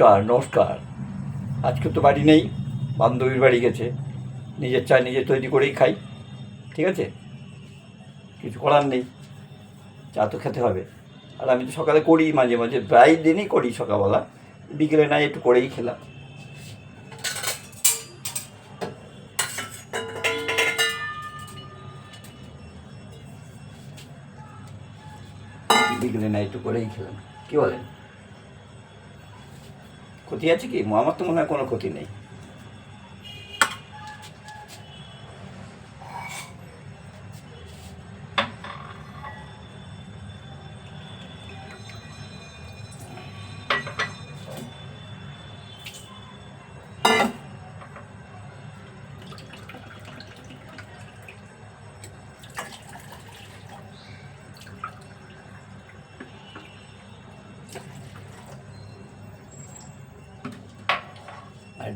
নমস্কার নমস্কার। আজকে তো বাড়ি নেই, বান্ধবীর বাড়ি গেছে। নিজের চা নিজে তৈরি করেই খাই, ঠিক আছে? কিছু করার নেই, চা তো খেতে হবে। আর আমি তো সকালে করি, মাঝে মাঝে, প্রায় দিনই করি সকালবেলা। বিকেলে নাই একটু করেই খেলাম। বিকেলে নাই একটু করেই খেলাম। কি বলেন? ক্ষতি আছে কি আমার তো মনে হয় কোনো ক্ষতি নেই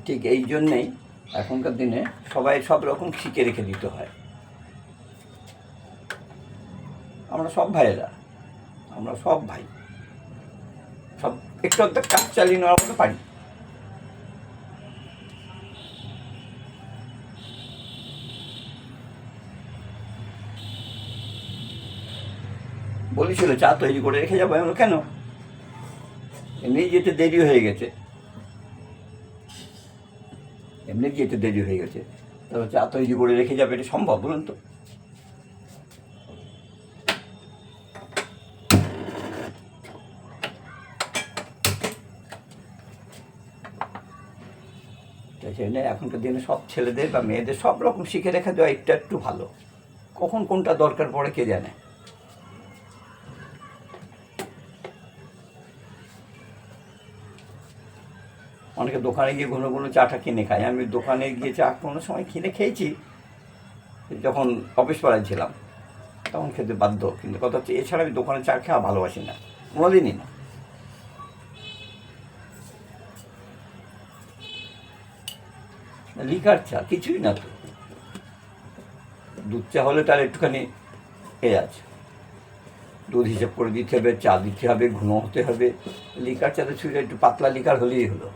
ঠিক এই জন্যেই এখনকার দিনে সবাই সব রকম শিখে রেখে দিতে হয়। আমরা সব ভাইয়েরা, আমরা সব ভাই, সব একটু একটা কাজ চালিয়ে নেওয়ার মতো পারি। বলেছিল, চা তৈরি করে রেখে যাব। এমন কেন? এমনি যেতে দেরি হয়ে গেছে। এমনি যেতে দেরি হয়ে গেছে। তবে চা তৈরি করে রেখে যাবে, এটা সম্ভব, বলুন তো। জন্য এখনকার দিনে সব ছেলেদের বা মেয়েদের সব রকম শিখে রেখে দেওয়া একটু একটু ভালো। কখন কোনটা দরকার পড়ে কে জানে? অনেকে দোকানে গিয়ে ঘন ঘন চাটা কিনে খায়। আমি দোকানে গিয়ে চা কোনো সময় কিনে খেয়েছি, যখন অফিস পাড়ায় ছিলাম, তখন খেতে বাধ্য। কিন্তু কথা হচ্ছে, এছাড়া আমি দোকানে চা খাওয়া ভালোবাসি না, কোনোদিনই না। লিকার চা, কিছুই না তো। দুধ চা হলে তার একটুখানি এ আছে। দুধ হিসেব করে দিতে হবে, চা দিতে হবে ঘন হতে হবে। লিকার চাতে ছুঁড়ে একটু পাতলা লিকার হলেই হলো।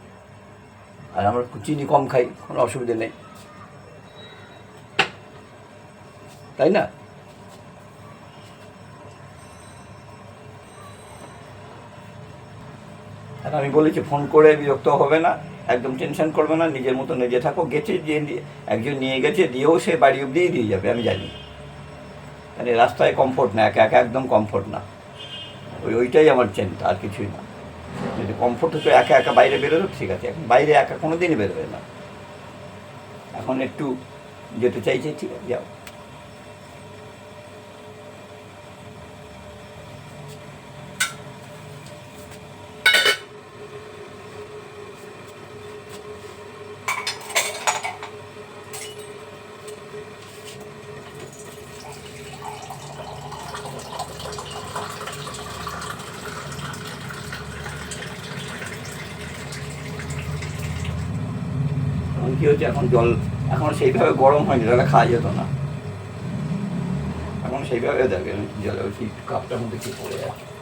আর আমরা চিনি কম খাই, কোনো অসুবিধে নেই। তাই না? আর আমি বলেছি, ফোন করে বিরক্ত হবে না, একদম টেনশন করবে না, নিজের মতো নিজে থাকো, গেছে যে একজন নিয়ে গেছে, দিয়েও সে বাড়ি অব্দিই দিয়ে যাবে, আমি জানি। মানে রাস্তায় কমফোর্ট না, একা একা একদম কমফোর্ট না। ওই, ওইটাই আমার চিন্তা, আর কিছুই না। যদি কমফোর্ট হতো, একা একা বাইরে বেরোতো ঠিক আছে। এখন বাইরে একা কোনো দিনই বেরোবে না। এখন একটু যেতে চাইছে, ঠিক আছে, যাও। কি হচ্ছে? এখন জল, এখন সেইভাবে গরম হয়নি, তাহলে খাওয়া যেত না। এখন সেইভাবে দেখে জলে ওই কাপটার মধ্যে কি পড়ে আছে।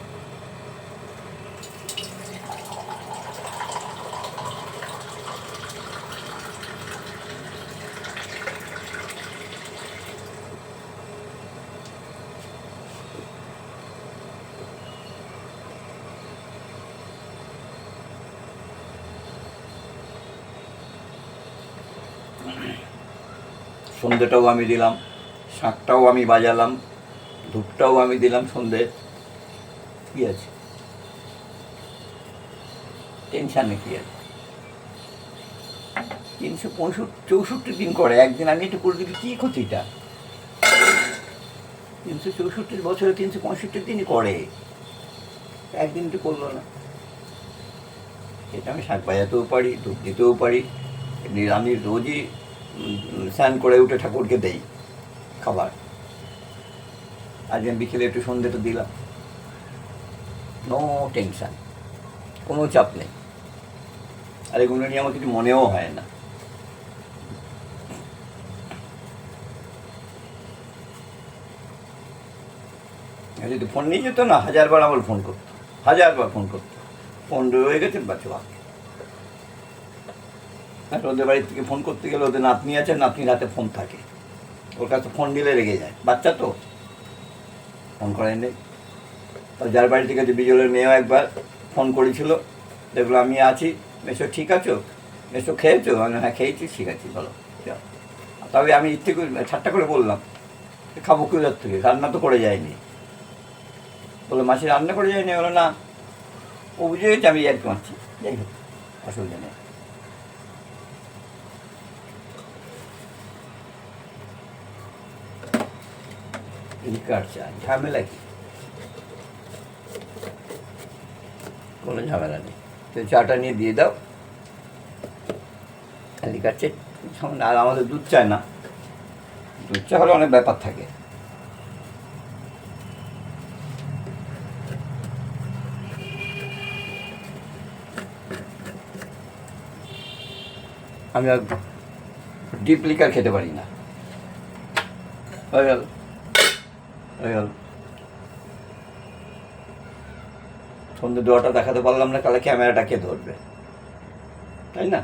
সন্ধ্যেটাও আমি দিলাম শাঁখটাও আমি বাজালাম ধূপটাও আমি দিলাম সন্ধে। কি আছে? টেনশানে কি আছে? তিনশো পঁয়ষট্টি, চৌষট্টি দিন করে, একদিন আমি একটু করে দিবি, কী ক্ষতিটা তিনশো চৌষট্টি বছরে তিনশো পঁয়ষট্টি দিনই করে। একদিন তো করল না। এটা আমি শাক বাজাতেও পারি ধূপ দিতেও পারি এমনি আমি রোজই স্নান করে উঠে ঠাকুরকে দেই খাবার। আজকে বিকেলে একটু সন্ধ্যেটা দিলাম। নো টেনশান কোনো চাপ নেই। আর এগুলো নিয়ে আমার কিছু মনেও হয় না। যদি ফোন নিয়ে যেত না, হাজারবার আমার ফোন করতো, হাজারবার ফোন করতো। ফোন রয়ে গেছে বাচ্চা আর ওদের বাড়ি থেকে ফোন করতে গেলে ওদের নাতনি আছে নাতনির হাতে ফোন থাকে। ওর কাছে ফোন দিলে রেগে যায়। বাচ্চা তো? ফোন করেন নেই তো যার বাড়ি থেকে যে বিজলের মেয়েও একবার ফোন করেছিল, দেখল আমি আছি। মেসো ঠিক আছো? মেসো খেয়েছো? আমি হ্যাঁ খেয়েছি, ঠিক আছে, বলো তবে আমি ইচ্ছে করে, ঠাট্টা করে বললাম খাব কোথার থেকে? রান্না তো করে যায়নি। বলল, মাসি রান্না করে যায়নি? বলো না। ও বুঝে গেছে, আমি আর কি মারছি। যাই হোক, অসুবিধা নেই। রিকার চা ঝামেলা কি? কোনো ঝামেলা নেই। তো চাটা নিয়ে দিয়ে দাও। চা সামনে আর আমাদের দুধ চায় না। দুধ চা হলে অনেক ব্যাপার থাকে। আমি আর ডিপ লিকার খেতে পারি না। হয়ে গেল। গেল। সন্ধ্যে দোয়াটা দেখাতে পারলাম না, কালে ক্যামেরাটা কে ধরবে। তাই না?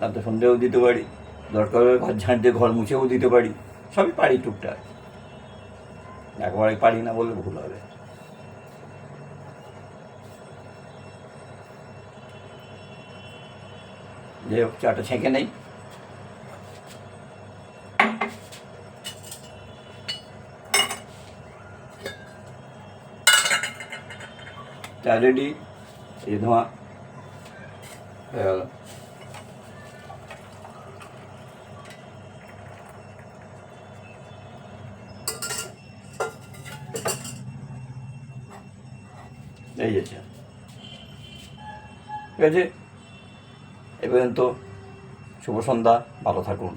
না তো সন্ধ্যেও দিতে পারি, দরকার হলে ঘর ঝাঁট দিয়ে ঘর মুছেও দিতে পারি, সবই পারি টুকটাক। একবারে পারি না বললে ভুল হবে। যে হোক চাটা ছেঁকে নেই। চা রেডি এই ধোঁয়া। হয়ে গেল এই যে চা ঠিক আছে? এ পর্যন্ত শুভ সন্ধ্যা, ভালো থাকুন।